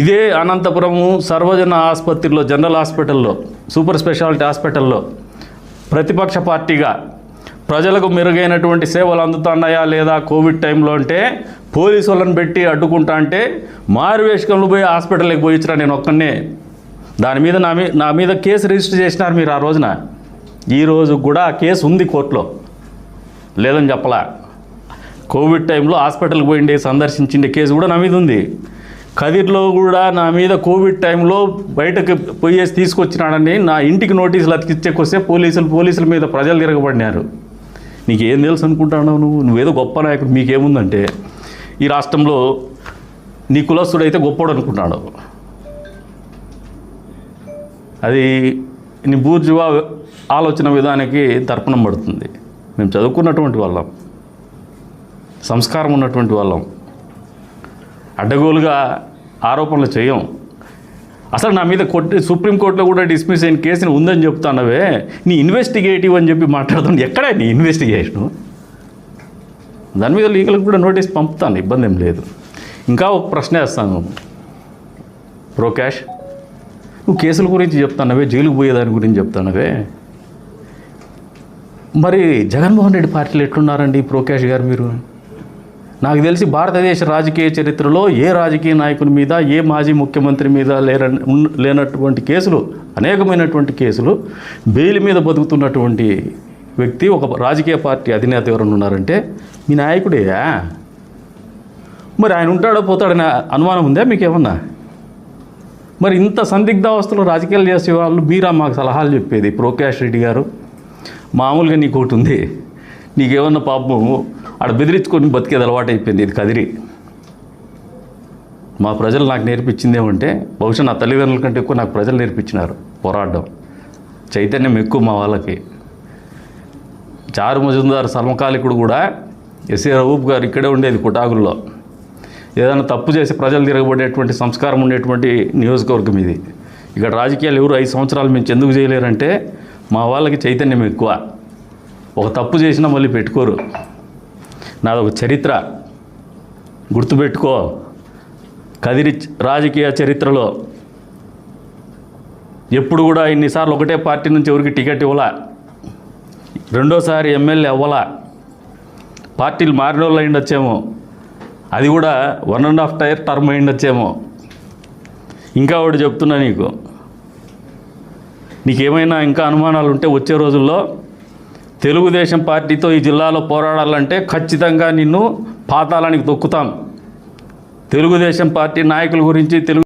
ఇదే అనంతపురము సర్వజన ఆసుపత్రిలో జనరల్ హాస్పిటల్లో సూపర్ స్పెషాలిటీ హాస్పిటల్లో ప్రతిపక్ష పార్టీగా ప్రజలకు మెరుగైనటువంటి సేవలు అందుతున్నాయా లేదా కోవిడ్ టైంలో అంటే పోలీసు వాళ్ళని పెట్టి అడ్డుకుంటా అంటే మారువేషకంలో పోయి హాస్పిటల్కి పోయించరా నేను ఒక్కనే దాని మీద నా మీద నా మీద కేసు రిజిస్టర్ చేసినారు మీరు ఆ రోజున. ఈరోజు కూడా ఆ కేసు ఉంది కోర్టులో. లేదని చెప్పలా. కోవిడ్ టైంలో హాస్పిటల్కి పోయిండే సందర్శించిండే కేసు కూడా నా మీద ఉంది. కదిర్లో కూడా నా మీద కోవిడ్ టైంలో బయటకు పోయేసి తీసుకొచ్చినాడని నా ఇంటికి నోటీసులు అతికిచ్చేకొస్తే పోలీసులు పోలీసుల మీద ప్రజలు తిరగబడినారు. నీకు ఏం తెలుసు అనుకుంటున్నావు నువ్వు? నువ్వేదో గొప్ప నాయకుడు మీకేముందంటే ఈ రాష్ట్రంలో నీ కులస్తుడైతే గొప్పడు అనుకుంటున్నాడు అది నీ బూర్జువా ఆలోచన విధానానికి తర్పణం పడుతుంది. మేము చదువుకున్నటువంటి వాళ్ళం. సంస్కారం ఉన్నటువంటి వాళ్ళం. అడ్డగోలుగా ఆరోపణలు చేయం. అసలు నా మీద కొట్టి సుప్రీంకోర్టులో కూడా డిస్మిస్ అయిన కేసుని ఉందని చెప్తానవే. నీ ఇన్వెస్టిగేటివ్ అని చెప్పి మాట్లాడుతాను ఎక్కడ నీ ఇన్వెస్టిగేషను? దాని మీద లీగల్కి కూడా నోటీస్ పంపుతాను ఇబ్బంది ఏం లేదు. ఇంకా ఒక ప్రశ్న వేస్తాను. ప్రో క్యాష్ నువ్వు కేసుల గురించి చెప్తానవే జైలుకు పోయేదాని గురించి చెప్తానవే. మరి జగన్మోహన్ రెడ్డి పార్టీలు ఎట్లున్నారండి ప్రోకాష్ గారు మీరు? నాకు తెలిసి భారతదేశ రాజకీయ చరిత్రలో ఏ రాజకీయ నాయకుని మీద ఏ మాజీ ముఖ్యమంత్రి మీద లేన లేనటువంటి కేసులు అనేకమైనటువంటి కేసులు బెయిల్ మీద బతుకుతున్నటువంటి వ్యక్తి ఒక రాజకీయ పార్టీ అధినేత ఎవరైనా ఉన్నారంటే మీ నాయకుడే మరి ఆయన ఉంటాడో పోతాడనే అనుమానం ఉందా మీకేమన్నా? మరి ఇంత సందిగ్ధావస్థలో రాజకీయాలు చేసే వాళ్ళు మీరా మాకు సలహాలు చెప్పేది? ప్రోకాష్ రెడ్డి గారు మామూలుగా నీకు ఒకటి ఉంది. నీకేమన్నా పాపం ఆడ బెదిరించుకొని బతికేది అలవాటు అయిపోయింది ఇది కదిరి. మా ప్రజలు నాకు నేర్పించింది ఏమంటే బహుశా నా తల్లిదండ్రుల కంటే ఎక్కువ నాకు ప్రజలు నేర్పించినారు పోరాడడం చైతన్యం ఎక్కువ మా వాళ్ళకి. చారు మజుందార్ సమకాలికుడు కూడా ఎస్ఏ రవూప్ గారు ఇక్కడే ఉండేది కుటాగుల్లో ఏదైనా తప్పు చేసి ప్రజలు తిరగబడేటువంటి సంస్కారం ఉండేటువంటి నియోజకవర్గం ఇది. ఇక్కడ రాజకీయాలు ఎవరు ఐదు సంవత్సరాలు మేము ఎందుకు చేయలేరంటే మా వాళ్ళకి చైతన్యం ఎక్కువ. ఒక తప్పు చేసినా మళ్ళీ పెట్టుకోరు. నాదొక చరిత్ర. గుర్తుపెట్టుకో. కదిరి రాజకీయ చరిత్రలో ఎప్పుడు కూడా ఇన్నిసార్లు ఒకటే పార్టీ నుంచి ఎవరికి టికెట్ ఇవ్వలా. రెండోసారి ఎమ్మెల్యే అవ్వలా. పార్టీలు మారిన వాళ్ళు అయిండొచ్చేమో అది కూడా one and half tier term అయిండొచ్చేమో ఇంకా ఒకటి చెప్తున్నా నీకు. నీకేమైనా ఇంకా అనుమానాలు ఉంటే వచ్చే రోజుల్లో తెలుగుదేశం పార్టీతో ఈ జిల్లాలో పోరాడాలంటే ఖచ్చితంగా నిన్ను పాతాళానికి తొక్కుతాం. తెలుగుదేశం పార్టీ నాయకుల గురించి తెలుగు